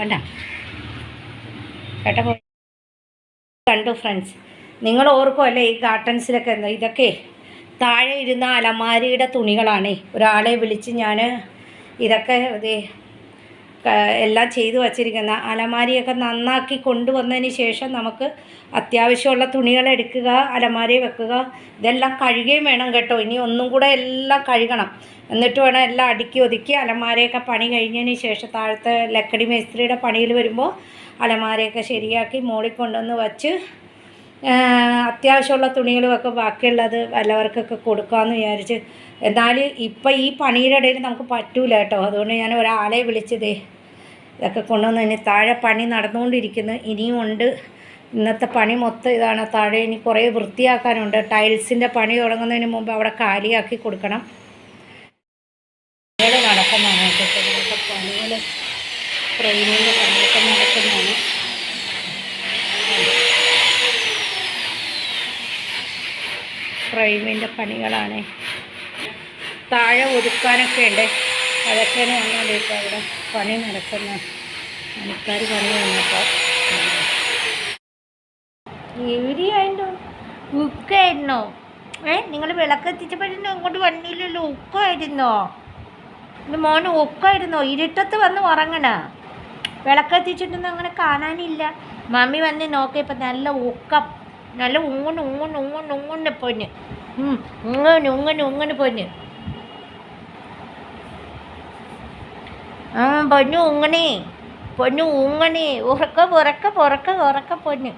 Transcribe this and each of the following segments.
കണ്ട. കേട്ട പോയി കണ്ടു ഫ്രണ്ട്സ് നിങ്ങൾ ഓർക്കുമല്ലേ ഈ ഗാർട്ടൻസിലൊക്കെ എന്താ ഇതൊക്കെ താഴെ ഇരുന്ന അലമാരിയുടെ തുണികളാണേ. ഒരാളെ വിളിച്ച് ഞാൻ ഇതൊക്കെ എല്ലാം ചെയ്തു വച്ചിരിക്കുന്ന അലമാരിയൊക്കെ നന്നാക്കി കൊണ്ടുവന്നതിന് ശേഷം നമുക്ക് അത്യാവശ്യമുള്ള തുണികൾ എടുക്കുക അലമാരി വെക്കുക ഇതെല്ലാം കഴുകുകയും വേണം കേട്ടോ. ഇനി ഒന്നും കൂടെ എല്ലാം കഴുകണം. എന്നിട്ട് വേണം എല്ലാം അടുക്കി ഒതുക്കി അലമാരയൊക്കെ പണി കഴിഞ്ഞതിന് ശേഷം താഴത്തെ ലക്കടി മേസ്ത്രിയുടെ പണിയിൽ വരുമ്പോൾ അലമാരയൊക്കെ ശരിയാക്കി മോളിൽ കൊണ്ടുവന്ന് വച്ച് അത്യാവശ്യമുള്ള തുണികളുമൊക്കെ ബാക്കിയുള്ളത് വല്ലവർക്കൊക്കെ കൊടുക്കാമെന്ന് വിചാരിച്ച്. എന്നാൽ ഇപ്പം ഈ പണിയുടെ ഇടയിൽ നമുക്ക് പറ്റൂല കേട്ടോ. അതുകൊണ്ട് ഞാൻ ഒരാളെ വിളിച്ചതേ ഇതൊക്കെ കൊണ്ടുവന്ന് ഇനി താഴെ പണി നടന്നുകൊണ്ടിരിക്കുന്നു. ഇനിയും ഉണ്ട്. ഇന്നത്തെ പണി മൊത്തം ഇതാണ്. താഴെ ഇനി കുറേ വൃത്തിയാക്കാനുണ്ട്. ടൈൽസിന്റെ പണി തുടങ്ങുന്നതിന് മുമ്പ് അവിടെ കാലിയാക്കി കൊടുക്കണം. നടക്കുന്നതാണ് പണികൾ ട്രെയിനിന്റെ പണിയൊക്കെ നടക്കുന്നതാണ് ഫ്രെയിമിന്റെ പണികളാണ്. താഴെ ഒതുക്കാനൊക്കെ ഉണ്ട്. അതൊക്കെ വന്നുകൊണ്ടിരിക്കുക അവിടെ പണി നടക്കുന്ന പണിക്കാർ പണി വന്നപ്പോൾ എവിടെയായിരുന്നു ഉക്കായിരുന്നോ? ഏ നിങ്ങൾ വിളക്കെത്തിച്ചപ്പോഴൊന്നും അങ്ങോട്ട് വന്നില്ലല്ലോ. ഉക്കായിരുന്നോ? ഇത് മോന് ഉക്കായിരുന്നോ? ഇരുട്ടത്ത് വന്ന് ഉറങ്ങണ. വിളക്കെത്തിച്ചിട്ടൊന്നും അങ്ങനെ കാണാനില്ല. മമ്മി വന്ന് നോക്കിയപ്പോൾ നല്ല ഉക്കം. നല്ല ഉങ്ങുണ്ട് ഉങ്ങുണ്ട് ഉങ്ങുണ്ട് ഉങ്ങുണ്ട് പൊന്ന്. ഇങ്ങനെ ഇങ്ങനെ ഉങ്ങണ് പൊന്ന്. ആ പൊന്നു ഉങ്ങണേ പൊന്നു ഉങ്ങണേ. ഉറക്ക പുറക്ക പുറക്ക ഉറക്ക പൊന്ന്.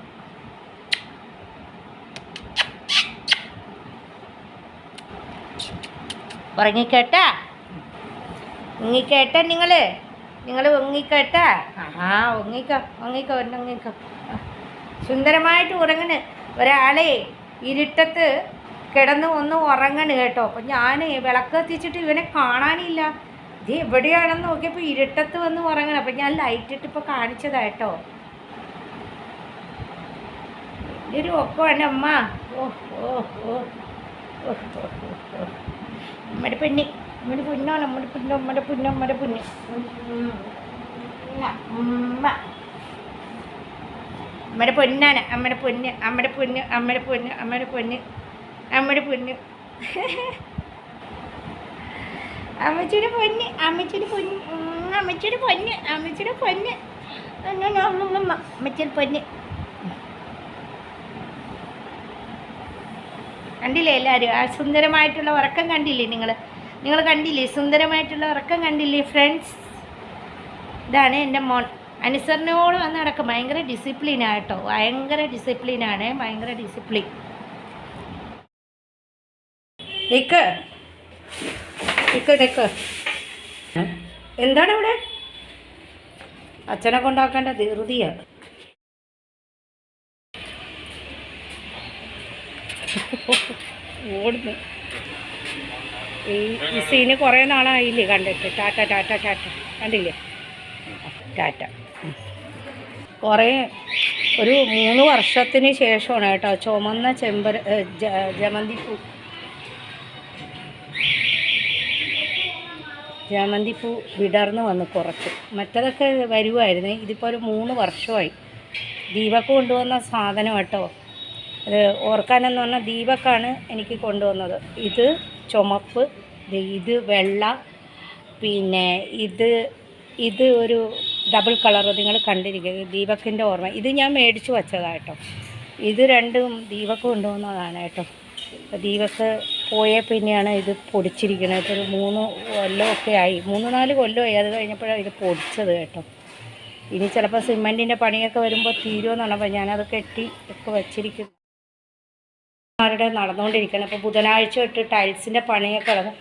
ഉറങ്ങിക്കേട്ടാ? ഉങ്ങിക്കേട്ടാ നിങ്ങൾ നിങ്ങൾ ഉങ്ങിക്കേട്ടാ ആ ഉങ്ങിക്കോ ഉങ്ങിക്കോ ആ. സുന്ദരമായിട്ട് ഉറങ്ങണ്. ഒരാളെ ഇരുട്ടത്ത് കിടന്ന് ഒന്ന് ഉറങ്ങണ് കേട്ടോ. അപ്പം ഞാൻ വിളക്ക് കത്തിച്ചിട്ട് ഇവനെ കാണാനില്ല. ഇത് എവിടെയാണെന്ന് നോക്കിയപ്പോൾ ഇരുട്ടത്ത് വന്ന് ഉറങ്ങണം. അപ്പം ഞാൻ ലൈറ്റ് ഇട്ട് ഇപ്പോൾ കാണിച്ചതാ കേട്ടോ. എന്റെ ഒരു ഒക്കമാണ് അമ്മ. ഓ ഓ ഓ. നമ്മുടെ പെണ്ണി. നമ്മുടെ പൊന്നോ നമ്മുടെ പുന്നോ നമ്മുടെ പുന്നോ നമ്മുടെ പൊന്ന്. അമ്മ അമ്മയുടെ പൊന്നാണ്. അമ്മയുടെ പൊന്ന് അമ്മയുടെ പൊന്ന് അമ്മയുടെ പൊന്ന് അമ്മയുടെ പൊന്ന്. അമ്മയുടെ പൊന്ന് അമ്മച്ചിയുടെ പൊന്ന് അമ്മച്ചിയുടെ പൊന്ന് അമ്മച്ചിയുടെ പൊന്ന് അമ്മച്ചിയുടെ പൊന്ന് അമ്മച്ചിയുടെ പൊന്ന് കണ്ടില്ലേ എല്ലാവരും ആ സുന്ദരമായിട്ടുള്ള ഉറക്കം കണ്ടില്ലേ നിങ്ങൾ നിങ്ങൾ കണ്ടില്ലേ സുന്ദരമായിട്ടുള്ള ഉറക്കം കണ്ടില്ലേ ഫ്രണ്ട്സ് ഇതാണ് എന്റെ മോൻ അനുസരണയോട് വന്ന് നടക്കും ഭയങ്കര ഡിസിപ്ലിനാണ് കേട്ടോ ഭയങ്കര ഡിസിപ്ലിനാണ് ഭയങ്കര ഡിസിപ്ലിൻ നിക്ക്. നിക്ക് നിക്ക്. എന്താണ് ഇവിടെ? അച്ഛനെ കൊണ്ടാക്കേണ്ട ധൃതിയ ഓടുന്നു. ഈ സീന് കുറേ നാളായില്ലേ കണ്ടിട്ട്. ടാറ്റ ടാറ്റ ടാറ്റ. കണ്ടില്ലേ? ടാറ്റ. കുറേ ഒരു മൂന്ന് വർഷത്തിന് ശേഷമാണ് കേട്ടോ ചുമന്ന ചെമ്പര ജമന്തി പൂ ജമന്തി പൂ വിടർന്ന് വന്ന് കുറച്ച്. മറ്റതൊക്കെ വരുമായിരുന്നു ഇതിപ്പോൾ ഒരു മൂന്ന് വർഷമായി. ദീപക്ക് കൊണ്ടുവന്ന സാധനം കേട്ടോ. അത് ഓർക്കാനെന്ന് പറഞ്ഞാൽ ദീപക്കാണ് എനിക്ക് കൊണ്ടുവന്നത്. ഇത് ചുമപ്പ് ഇത് വെള്ള പിന്നെ ഇത് ഇത് ഒരു ഡബിൾ കളർ നിങ്ങൾ കണ്ടിരിക്കുക ദീപക്കിന്റെ ഓർമ്മ. ഇത് ഞാൻ മേടിച്ചു വച്ചതാണ് ഇത് രണ്ടും ദീപക്ക് കൊണ്ടുവന്നതാണ് കേട്ടോ. ദീപക്ക് പോയ പിന്നെയാണ് ഇത് പൊടിച്ചിരിക്കുന്നത് ഒരു മൂന്ന് കൊല്ലമൊക്കെ ആയി. മൂന്ന് നാല് കൊല്ലമായി. അത് കഴിഞ്ഞപ്പോഴാണ് ഇത് പൊടിച്ചത് കേട്ടോ. ഇനി ചിലപ്പോൾ സിമെന്റിന്റെ പണിയൊക്കെ വരുമ്പോൾ തീരുമെന്നാണ്. അപ്പോൾ ഞാനത് കെട്ടി ഒക്കെ വച്ചിരിക്കുന്നു. ആരുടെ നടന്നുകൊണ്ടിരിക്കണം അപ്പോൾ ബുധനാഴ്ച തൊട്ട് ടൈൽസിന്റെ പണിയൊക്കെ നടന്നു.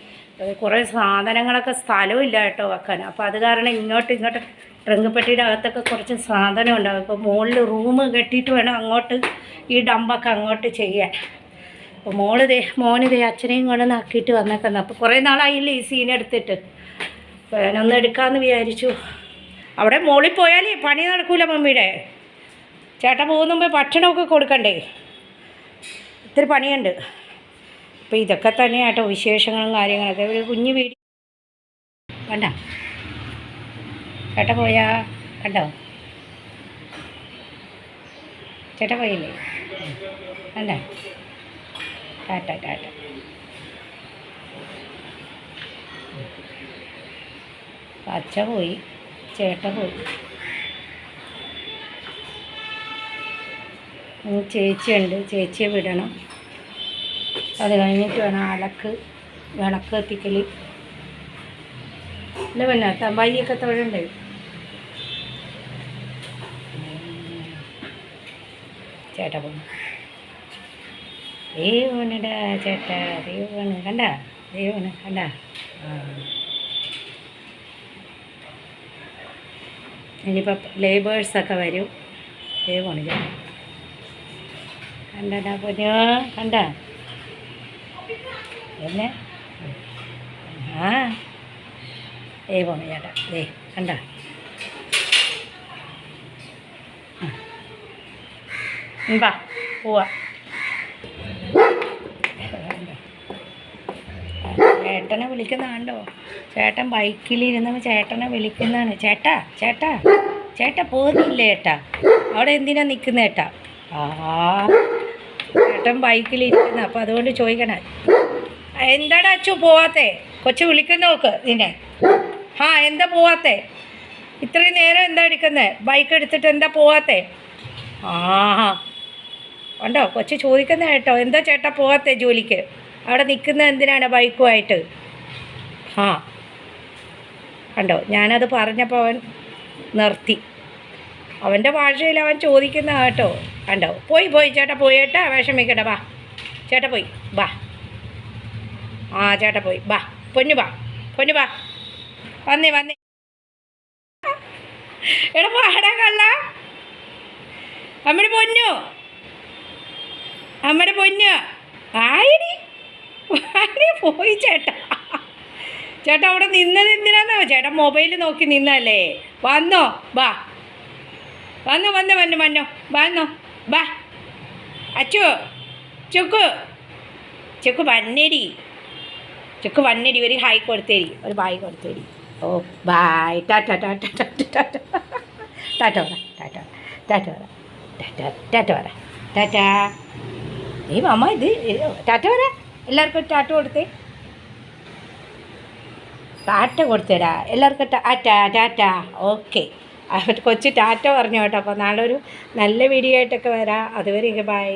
കുറേ സാധനങ്ങളൊക്കെ സ്ഥലവും ഇല്ല കേട്ടോ വെക്കാൻ. അപ്പോൾ അത് കാരണം ഇങ്ങോട്ട് ഇങ്ങോട്ട് ട്രങ്കുപ്പെട്ടിയുടെ അകത്തൊക്കെ കുറച്ച് സാധനം ഉണ്ടാകും ഇപ്പോൾ മുകളിൽ റൂം കെട്ടിയിട്ട് വേണം അങ്ങോട്ട് ഈ ഡമ്പൊക്കെ അങ്ങോട്ട് ചെയ്യാൻ. അപ്പോൾ മോൾ ദേ മോന് ദേ അച്ഛനെയും കൊണ്ട് നാക്കിയിട്ട് വന്നേക്കുന്നത് അപ്പോൾ കുറേ നാളായില്ലേ ഈ സീൻ എടുത്തിട്ട്. അപ്പോൾ ഞാനൊന്ന് എടുക്കാമെന്ന് വിചാരിച്ചു. അവിടെ മോളിൽ പോയാലേ പണി നടക്കൂല മമ്മിയുടെ. ചേട്ടൻ പോകുന്ന മുമ്പേ ഭക്ഷണമൊക്കെ കൊടുക്കണ്ടേ? ഇത്തിരി പണിയുണ്ട്. അപ്പോൾ ഇതൊക്കെ തന്നെയാട്ടോ വിശേഷങ്ങളും കാര്യങ്ങളൊക്കെ. ഒരു കുഞ്ഞു വീട്. കണ്ട? ചേട്ട പോയാ? കണ്ടോ? ചേട്ട പോയില്ലേ? കണ്ടോ? ടാറ്റ ടാറ്റ അച്ഛ പോയി ചേട്ട പോയി. ചേച്ചിയുണ്ട് ചേച്ചിയെ വിടണം. അത് കഴിഞ്ഞിട്ട് വേണം അലക്ക് വിളക്ക് കത്തിക്കൽ ഇല്ല പിന്നെ തമ്പായിയൊക്കെ തൊഴണ്ടേ ചേട്ടാ ദൈവനടാ ചേട്ടാ ദൈവണ് കണ്ട? ദൈവണ് കണ്ട? ഇനിയിപ്പോൾ ലേബേഴ്സൊക്കെ വരും. ദൈവമാണ് ചേട്ടാ കണ്ടടാ പൊന്നോ കണ്ട? എന്നെ? ആ. ദൈവമാണ് ചേട്ടാ. ദേ കണ്ട? വാ പോവാ. ചേട്ടനെ വിളിക്കുന്നതാണ്ടോ ചേട്ടൻ ബൈക്കിലിരുന്ന് ചേട്ടനെ വിളിക്കുന്നതാണ് ചേട്ടാ ചേട്ടാ ചേട്ടാ പോകുന്നില്ലേ ചേട്ടാ അവിടെ എന്തിനാ നിൽക്കുന്ന ചേട്ടാ ആ ചേട്ടൻ ബൈക്കിലിരിക്കുന്ന. അപ്പം അതുകൊണ്ട് ചോദിക്കണേ. എന്താടാ അച്ചു പോവാത്തേ? കൊച്ചു വിളിക്കുന്ന നോക്ക് നിന്നെ. ആ എന്താ പോവാത്തേ? ഇത്രയും നേരം എന്താ എടുക്കുന്നത് ബൈക്ക് എടുത്തിട്ട് എന്താ പോവാത്തേ? ആ ഉണ്ടോ? കൊച്ചു ചോദിക്കുന്ന കേട്ടോ. എന്താ ചേട്ടാ പോവാത്തേ ജോലിക്ക്? അവിടെ നിൽക്കുന്നത് എന്തിനാണ് ബൈക്കുമായിട്ട്? ആ കണ്ടോ? ഞാനത് പറഞ്ഞപ്പോൾ അവൻ നിർത്തി. അവന്റെ ഭാഷയിൽ അവൻ ചോദിക്കുന്ന കേട്ടോ. കണ്ടോ? പോയി പോയി. ചേട്ടാ പോയി ചേട്ടാ വിഷമിക്കട്ടെ ബാ ചേട്ടാ പോയി. ബാ ആ ചേട്ടാ പോയി. ബാ പൊന്നു ബാ പൊന്നു ബാ വന്നേ വന്നേ. എടാ പാടാ കള്ള. അമ്മയുടെ പൊന്നു. അമ്മയുടെ പൊന്നു. ആയിരി പോയി ചേട്ടാ ചേട്ടാ അവിടെ നിന്നത് എന്തിനാന്നോ ചേട്ടാ മൊബൈൽ നോക്കി നിന്നല്ലേ വന്നോ വാ വന്നോ വന്നോ വന്നോ വന്നോ വന്നോ വാ അച്ചു ചുക്കു ചുക്ക് വന്നേരി ചുക്ക് വന്നേരി ഒരു ഹായ് കൊടുത്തേരി ഒരു ബായ് കൊടുത്തേരി ഓ bye tata tata tata tata tata പറ ടാറ്റ ടാറ്റ പറ ടാറ്റ ടാറ്റ പറ ടാറ്റ ഏ മാമ ഇത് ടാറ്റ പറ എല്ലാവർക്കും ടാറ്റ കൊടുത്തേ. ടാറ്റ കൊടുത്തരാ എല്ലാവർക്കും ടാറ്റ ടാറ്റ. ഓക്കെ. കൊച്ചു ടാറ്റ പറഞ്ഞു കേട്ടോ. അപ്പോൾ നാളെ ഒരു നല്ല വീഡിയോ ആയിട്ടൊക്കെ വരാം. അതുവരെ ബൈ.